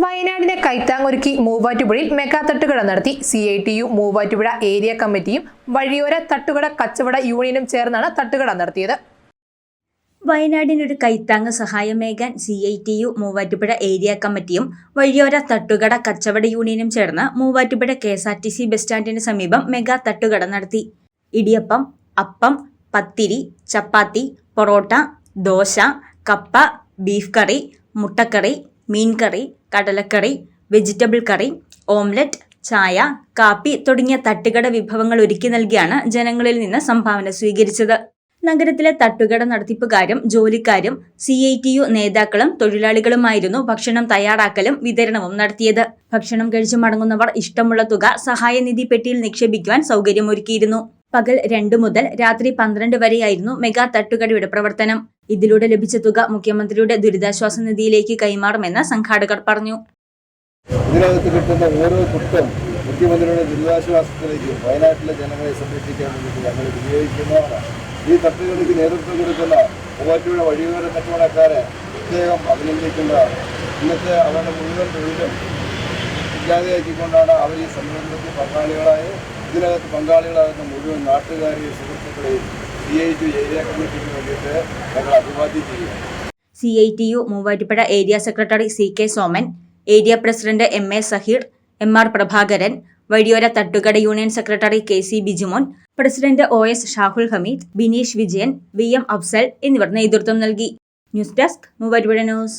വയനാടിനെ കൈത്താങ്ങൊരുക്കി മൂവാറ്റുപുഴയിൽ മെഗാ തട്ടുകട നടത്തി C I T U Muvattupuzha area കമ്മിറ്റിയും വഴിയോര തട്ടുകട കച്ചവട യൂണിയനും ചേർന്നാണ് തട്ടുകട നടത്തിയത്. വയനാടിനൊരു കൈത്താങ്ങ് സഹായമേകാൻ C I T U Muvattupuzha area കമ്മിറ്റിയും വഴിയോര തട്ടുകട കച്ചവട യൂണിയനും ചേർന്ന് Muvattupuzha K S R T C bus സ്റ്റാൻഡിന് സമീപം മെഗാ തട്ടുകട നടത്തി. ഇടിയപ്പം അപ്പം പത്തിരി ചപ്പാത്തി പൊറോട്ട ദോശ കപ്പ ബീഫ് കറി മുട്ടക്കറി മീൻകറി കടലക്കറി വെജിറ്റബിൾ കറി ഓംലറ്റ് ചായ കാപ്പി തുടങ്ങിയ തട്ടുകട വിഭവങ്ങൾ ഒരുക്കി നൽകിയാണ് ജനങ്ങളിൽ നിന്ന് സംഭാവന സ്വീകരിച്ചത്. നഗരത്തിലെ തട്ടുകട നടത്തിപ്പുകാരും ജോലിക്കാരും സി ഐ ടി യു നേതാക്കളും തൊഴിലാളികളുമായിരുന്നു ഭക്ഷണം തയ്യാറാക്കലും വിതരണവും നടത്തിയത്. ഭക്ഷണം കഴിച്ചു മടങ്ങുന്നവർ ഇഷ്ടമുള്ള തുക സഹായനിധി പെട്ടിയിൽ നിക്ഷേപിക്കുവാൻ സൗകര്യമൊരുക്കിയിരുന്നു. പകൽ രണ്ടു മുതൽ രാത്രി പന്ത്രണ്ട് വരെയായിരുന്നു മെഗാ തട്ടുകടയുടെ പ്രവർത്തനം. ഇതിലൂടെ ലഭിച്ച തുക മുഖ്യമന്ത്രിയുടെ ദുരിതാശ്വാസ നിധിയിലേക്ക് കൈമാറുമെന്ന് സംഘാടകർ പറഞ്ഞു. ഇതിനകത്ത് കിട്ടുന്ന ഓരോ തുട്ടും മുഖ്യമന്ത്രിയുടെ ദുരിതാശ്വാസത്തിലേക്ക് വയനാട്ടിലെ ജനങ്ങളെ സംരക്ഷിക്കാൻ വേണ്ടി ഞങ്ങൾ വിനിയോഗിക്കുന്നതാണ് ഈ തട്ടുകടയ്ക്ക് നേതൃത്വം കൊടുക്കുന്ന മൂവാറ്റുപുഴ വഴിയോര കച്ചവടക്കാരെ പ്രത്യേകം അഭിനന്ദിക്കുന്നതാണ് ഇന്നത്തെ അവരുടെ മുഴുവൻ തൊഴിലും ഇല്ലാതെയാക്കിക്കൊണ്ടാണ് അവർ ഈ സംരംഭത്തിൽ പങ്കാളികളായി ഇതിനകത്ത് പങ്കാളികളാകുന്ന മുഴുവൻ നാട്ടുകാരെയും സുഹൃത്തുക്കളെയും സി ഐ ടി ഏരിയ കമ്മിറ്റിക്ക് വേണ്ടിയിട്ട് ഞങ്ങൾ അഭിവാദ്യം ചെയ്യുന്നു. C I T U Muvattupuzha area secretary C K Soman area president M A Saheer M R Prabhakaran വഴിയോര തട്ടുകട union secretary K C Bijumon president O S Shahul Hameed Bineesh Vijayan V M Afsal എന്നിവർ നേതൃത്വം നൽകി. News desk Muvattupuzha news.